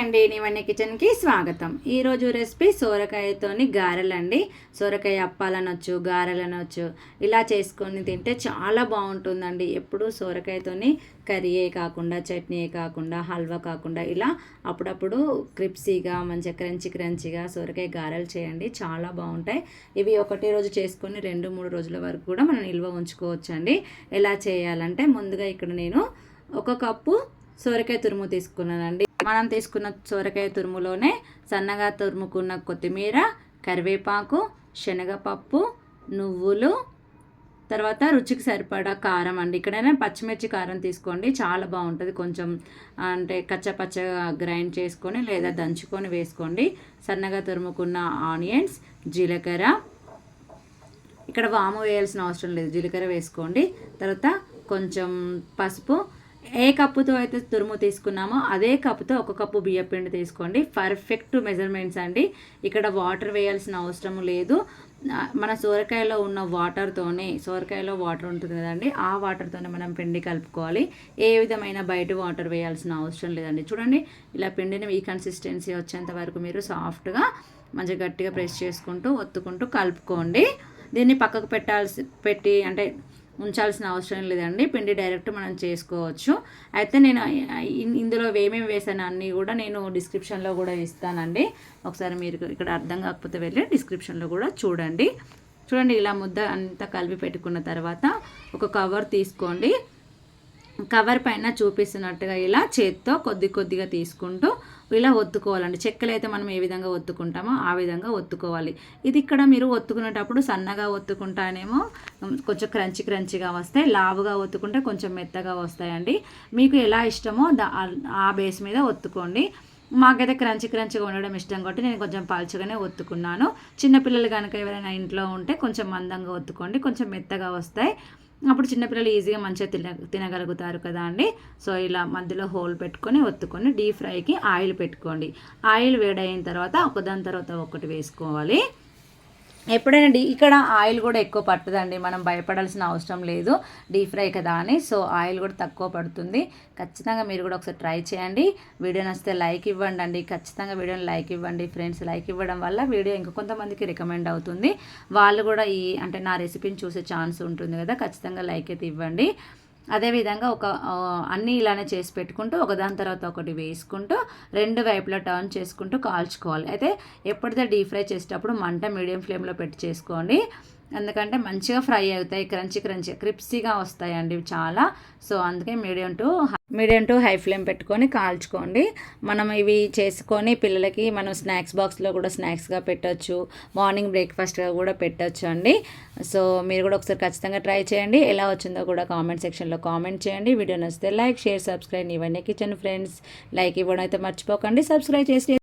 అండి నివన్నీ కిచెన్కి స్వాగతం. ఈరోజు రెసిపీ సోరకాయతోని గారెలండి. సోరకాయ అప్పాలనొచ్చు గారెలనొచ్చు. ఇలా చేసుకొని తింటే చాలా బాగుంటుందండి. ఎప్పుడు సోరకాయతోని కర్రీయే కాకుండా చట్నీయే కాకుండా హల్వా కాకుండా ఇలా అప్పుడప్పుడు క్రిప్సీగా మంచిగా క్రంచి క్రంచిగా సోరకాయ గారెలు చేయండి. చాలా బాగుంటాయి. ఇవి ఒకటి రోజు చేసుకొని రెండు మూడు రోజుల వరకు కూడా మనం నిల్వ ఉంచుకోవచ్చండి. ఎలా చేయాలంటే ముందుగా ఇక్కడ నేను ఒక కప్పు సోరకాయ తురుము తీసుకున్నానండి. మనం తీసుకున్న సొరకాయ తురుములోనే సన్నగా తురుముకున్న కొత్తిమీర కరివేపాకు శనగపప్పు నువ్వులు తర్వాత రుచికి సరిపడా కారం అండి. ఇక్కడైనా పచ్చిమిర్చి కారం తీసుకోండి. చాలా బాగుంటుంది. కొంచెం అంటే కచ్చపచ్చగా గ్రైండ్ చేసుకొని లేదా దంచుకొని వేసుకోండి. సన్నగా తురుముకున్న ఆనియన్స్ జీలకర్ర. ఇక్కడ వాము వేయాల్సిన అవసరం లేదు. జీలకర్ర వేసుకోండి. తర్వాత కొంచెం పసుపు ఏ కప్పుతో అయితే తురుము తీసుకున్నామో అదే కప్పుతో ఒక కప్పు బియ్య పిండి తీసుకోండి. పర్ఫెక్ట్ మెజర్మెంట్స్ అండి. ఇక్కడ వాటర్ వేయాల్సిన అవసరం లేదు. మన సోరకాయలో ఉన్న వాటర్తోనే సోరకాయలో వాటర్ ఉంటుంది కదండి ఆ వాటర్తోనే మనం పిండి కలుపుకోవాలి. ఏ విధమైన బయట వాటర్ వేయాల్సిన అవసరం లేదండి. చూడండి ఇలా పిండిని ఈ కన్సిస్టెన్సీ వచ్చేంత వరకు మీరు సాఫ్ట్గా మంచిగా గట్టిగా ప్రెస్ చేసుకుంటూ ఒత్తుకుంటూ కలుపుకోండి. దీన్ని పక్కకు పెట్టాల్సి పెట్టి అంటే ఉంచాల్సిన అవసరం లేదండి. పిండి డైరెక్ట్ మనం చేసుకోవచ్చు. అయితే నేను ఇందులో ఏమేమి వేసాను అన్నీ కూడా నేను డిస్క్రిప్షన్లో కూడా ఇస్తానండి. ఒకసారి మీరు ఇక్కడ అర్థం కాకపోతే వెళ్ళి డిస్క్రిప్షన్లో కూడా చూడండి. చూడండి ఇలా ముద్ద అంతా కలిపి పెట్టుకున్న తర్వాత ఒక కవర్ తీసుకోండి. కవర్ పైన చూపిస్తున్నట్టుగా ఇలా చేత్తో కొద్ది కొద్దిగా తీసుకుంటూ ఇలా ఒత్తుకోవాలండి. చెక్కలు అయితే మనం ఏ విధంగా ఒత్తుకుంటామో ఆ విధంగా ఒత్తుకోవాలి. ఇది ఇక్కడ మీరు ఒత్తుకునేటప్పుడు సన్నగా ఒత్తుకుంటానేమో కొంచెం క్రంచి క్రంచిగా వస్తాయి. లావుగా ఒత్తుకుంటే కొంచెం మెత్తగా వస్తాయండి. మీకు ఎలా ఇష్టమో ఆ బేస్ మీద ఒత్తుకోండి. మాకైతే క్రంచి క్రంచిగా ఉండడం ఇష్టం కాబట్టి నేను కొంచెం పాల్చగానే ఒత్తుకున్నాను. చిన్నపిల్లలు కనుక ఎవరైనా ఇంట్లో ఉంటే కొంచెం మందంగా ఒత్తుకోండి. కొంచెం మెత్తగా వస్తాయి. అప్పుడు చిన్నపిల్లలు ఈజీగా మంచిగా తిన తినగలుగుతారు కదా అండి. సో ఇలా మధ్యలో హోల్ పెట్టుకొని ఒత్తుకొని డీప్ ఫ్రైకి ఆయిల్ పెట్టుకోండి. ఆయిల్ వేడైన తర్వాత ఒకదాని తర్వాత ఒకటి వేసుకోవాలి. ఎప్పుడైనా డీ ఇక్కడ ఆయిల్ కూడా ఎక్కువ పట్టదండి. మనం భయపడాల్సిన అవసరం లేదు. డీప్ ఫ్రై కదా అని. సో ఆయిల్ కూడా తక్కువ పడుతుంది. ఖచ్చితంగా మీరు కూడా ఒకసారి ట్రై చేయండి. వీడియో నచ్చితే లైక్ ఇవ్వండి అండి ఖచ్చితంగా వీడియోని లైక్ ఇవ్వండి. ఫ్రెండ్స్ లైక్ ఇవ్వడం వల్ల వీడియో ఇంకా కొంతమందికి రికమెండ్ అవుతుంది. వాళ్ళు కూడా ఈ అంటే నా రెసిపీని చూసే ఛాన్స్ ఉంటుంది కదా. ఖచ్చితంగా లైక్ అయితే ఇవ్వండి. అదేవిధంగా ఒక అన్నీ ఇలానే చేసి పెట్టుకుంటూ ఒకదాని తర్వాత ఒకటి వేసుకుంటూ రెండు వైపులా టర్న్ చేసుకుంటూ కాల్చుకోవాలి. అయితే ఎప్పుడైతే డీప్ ఫ్రై చేసేటప్పుడు మంట మీడియం ఫ్లేమ్లో పెట్టి చేసుకోండి. ఎందుకంటే మంచిగా ఫ్రై అవుతాయి క్రంచి క్రంచి క్రిప్సీగా వస్తాయండి చాలా. సో అందుకే medium to medium to high flame పెట్టుకొని కాల్చుకోండి. మనం ఇవి చేసుకొని పిల్లలకి మనం స్నాక్స్ బాక్స్లో కూడా స్నాక్స్గా పెట్టచ్చు మార్నింగ్ బ్రేక్ఫాస్ట్గా కూడా పెట్టచ్చు అండి. సో మీరు కూడా ఒకసారి ఖచ్చితంగా ట్రై చేయండి. ఎలా వచ్చిందో కూడా కామెంట్ సెక్షన్లో కామెంట్ చేయండి. వీడియో నచ్చితే లైక్ షేర్ సబ్స్క్రైబ్ ఇవన్నీ కిచెన్ ఫ్రెండ్స్ లైక్ ఇవ్వడం అయితే మర్చిపోకండి. సబ్స్క్రైబ్ చేసి